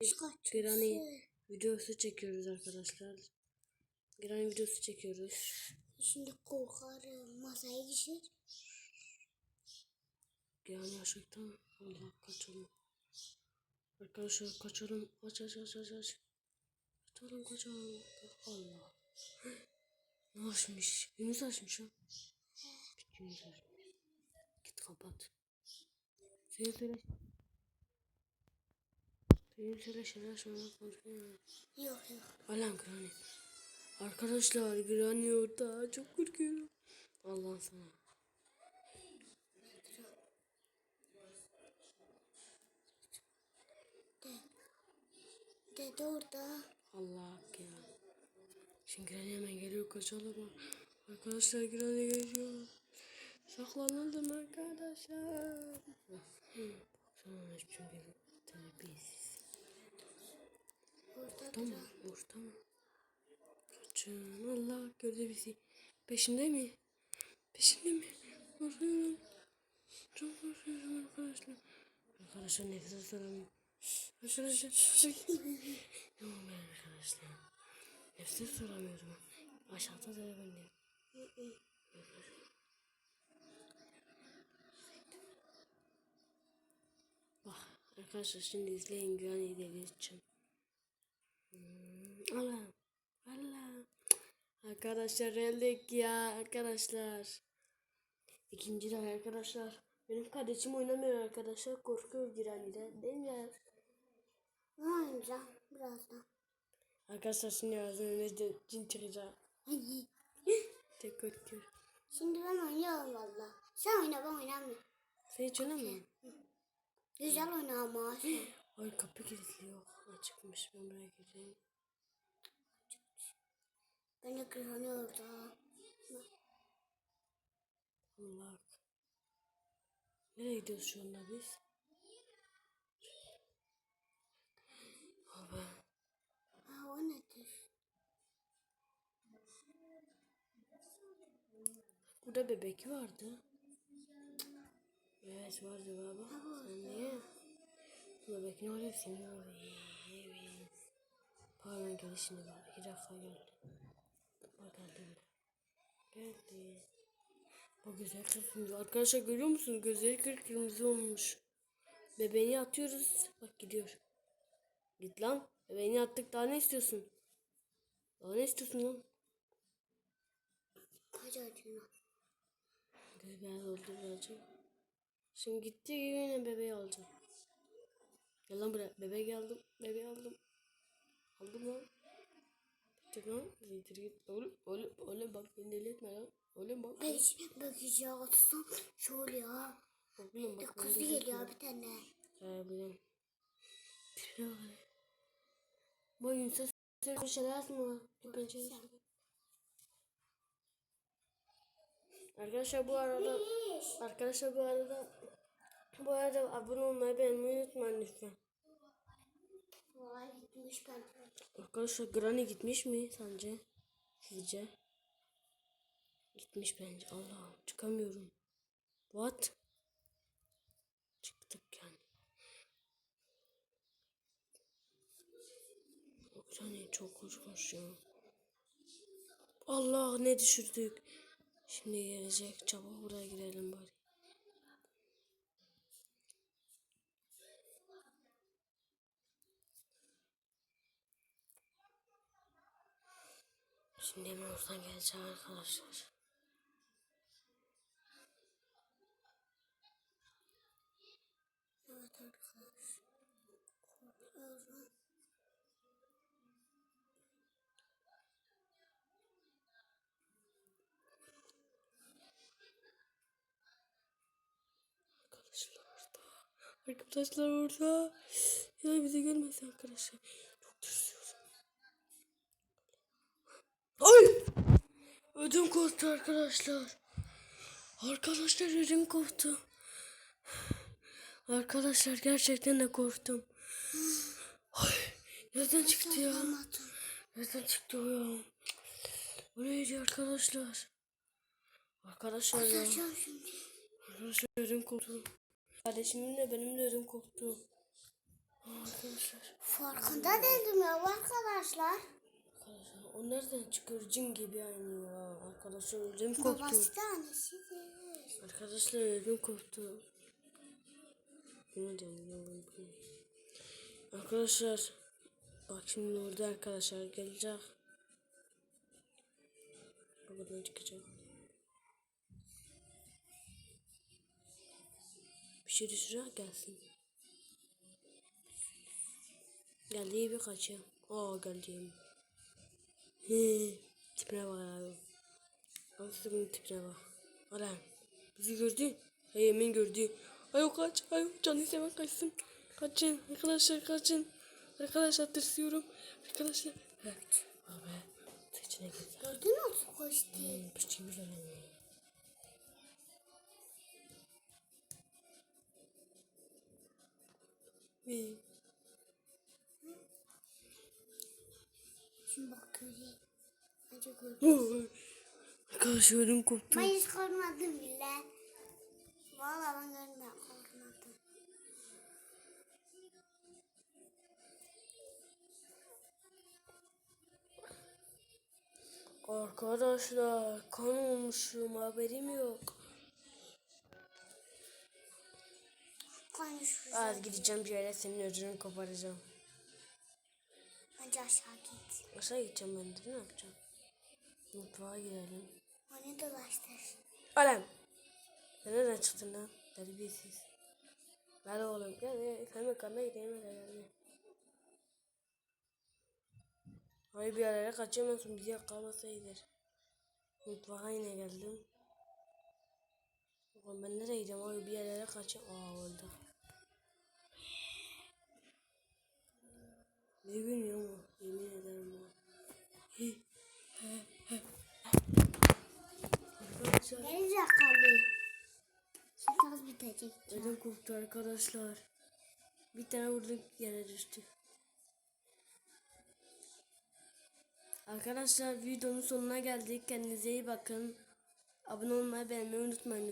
Granny videosu çekiyoruz arkadaşlar. Granny videosu çekiyoruz. Şimdi korkarım. Masaya geçir. Granny aşıkta. Allah kaçalım. Arkadaşlar kaçalım. Aç aç aç aç aç. Kaçalım kaçalım. Allah. Ne açmış? Yunus açmış ha. Yunus açmış. Git kapat. Senin söyle. Senin söyle şeyler açmana korkuyorum. Yok yok. Alan Granny. Arkadaşlar Granny orada. Çok korkuyorum. Allah sana. Dede orada. Allah ya. Şimdi Granny hemen geliyor kaçalım. Arkadaşlar Granny geliyor. Saklanalım arkadaşlar. Baksana çünkü terbiyesiz. Orada Tamam orada mı? Kaçın Allah gördü bizi. Peşinde mi? Peşinde mi? Korkuyorum. Çok korkuyorum arkadaşlar. Arkadaşlar nefes alamıyorum. Arkadaşlar. Yok ben arkadaşlar. Nefes alamıyorum. Aşağıda da ben de. Bak arkadaşlar şimdi izleyin Granny'i de geçeceğim. Hmm, Allah. Allah. Arkadaşlar öldük ya arkadaşlar. İkinci de arkadaşlar. Benim kardeşim oynamıyor arkadaşlar. Korkuyor Granny'den. Değil mi? Ne oynayacağım birazdan. Arkadaşlar şimdi önüne de cin çıkacak. Tek korkuyor. Şimdi ben oynuyorum valla. Sen oyna ben oynamıyorum. Sen hiç oynamıyorsun. Güzel oyna ama. Ay kapı kilitli yok. Açıkmış ben buraya gireyim. Ben de orada. Allah. Nereye gidiyoruz şu anda biz? Baba. Ha o nedir? Burada bebek vardı. Evet vardı baba. Sen niye? Bebek ne oluyor senin orada? Evet. Pardon geldi şimdi bak. İki dakika geldi. Bak geldi. Geldi. Bak güzel kırmızı. Arkadaşlar görüyor musunuz? Gözleri kırmızı olmuş. Bebeğini atıyoruz. Bak gidiyor. Git lan. Bebeğini attık. Daha ne istiyorsun? Daha ne istiyorsun lan? Hadi. Göz beyaz oldu birazcık. Şimdi gitti yine bebeği alacağım. Gel lan buraya. Bebeği aldım. Bebeği aldım. Aldım lan. Zidir git. Oğlum, oğlum, oğlum bak beni deli etme lan. Oğlum bak. Ben hiç bakıcı atsam şöyle ya. Oğlum bak. kızı geliyor bir tane. He biliyorum. Bu söyle bir şeyler pencere. Arkadaşlar bu arada Arkadaşlar bu arada bu arada abone olmayı beğenmeyi unutmayın lütfen. Vay gitmiş ben. Arkadaşlar Granny gitmiş mi sence? Sizce? Gitmiş bence. Allah çıkamıyorum. What? Çıktık yani. Granny çok korkunç ya. Allah ne düşürdük. Şimdi gelecek. Çabuk buraya girelim bari. Şimdi oradan geleceğim arkadaşlar. Evet arkadaş. Korkuyorum. Arkadaşlar orada. Arkadaşlar orada. Ya bizi görmesin arkadaşlar. Çok tırsıyorum. Ay! Ödüm koptu arkadaşlar. Arkadaşlar ödüm koptu. Arkadaşlar gerçekten de korktum. Ay, nereden çıktı ya? Nereden çıktı o ya? Bu neydi arkadaşlar? Arkadaşlar ya. Arkadaşlar ödüm koptu. Kardeşimin de benim de ödüm koptu. Arkadaşlar. Farkında değildim ya arkadaşlar. Arkadaşlar o nereden çıkıyor cin gibi aynı ya. Arkadaşlar ödüm koptu. Babası da annesidir. Arkadaşlar ödüm koptu. Arkadaşlar bak şimdi orada arkadaşlar gelecek. Buradan çıkacak. Bir şey düşürecek gelsin. Geldiği bir kaçıyor. Aa geldiğim. Tipine bak abi. Nasıl bunun tipine bak. Ara. Bizi gördü. Ay yemin gördü. Ay o kaç. Ay o canı seven kaçsın. Kaçın. Arkadaşlar kaçın. Arkadaşlar tırsıyorum. Arkadaşlar. Evet. Abi. İçine girdi. Gördün mü nasıl koştu? Hmm, Pişti bir önemli. Hmm. Şimdi bak göreyim. Önce gördüm. Arkadaşlar ödüm koptu. Ben hiç korkmadım bile. Valla ben korkmadım. Arkadaşlar kan olmuşum haberim yok. Konuşuruz. Az gideceğim bir yere senin ödünü koparacağım. Önce aşağı git. Aşağı gideceğim ben de ne yapacağım? Mutfağa girelim. Onu dolaştır. Alem. Sen nereden çıktın lan? Terbiyesiz. Gel oğlum gel gel. Sen mekanına gideyim hadi gel. gel. Hayır bir yerlere kaçamıyorsun bizi yakalamasa iyidir. Mutfağa yine geldim. Oğlum ben nereye gideceğim abi bir yerlere kaçam. Aa oldu. Ne bilmiyorum o. Yemin ederim he. Arkadaşlar. Zekalı. Şimdi az bitecek. Ödüm koptu arkadaşlar. Bir tane vurduk yere düştü. Arkadaşlar videonun sonuna geldik. Kendinize iyi bakın. Abone olmayı beğenmeyi unutmayın.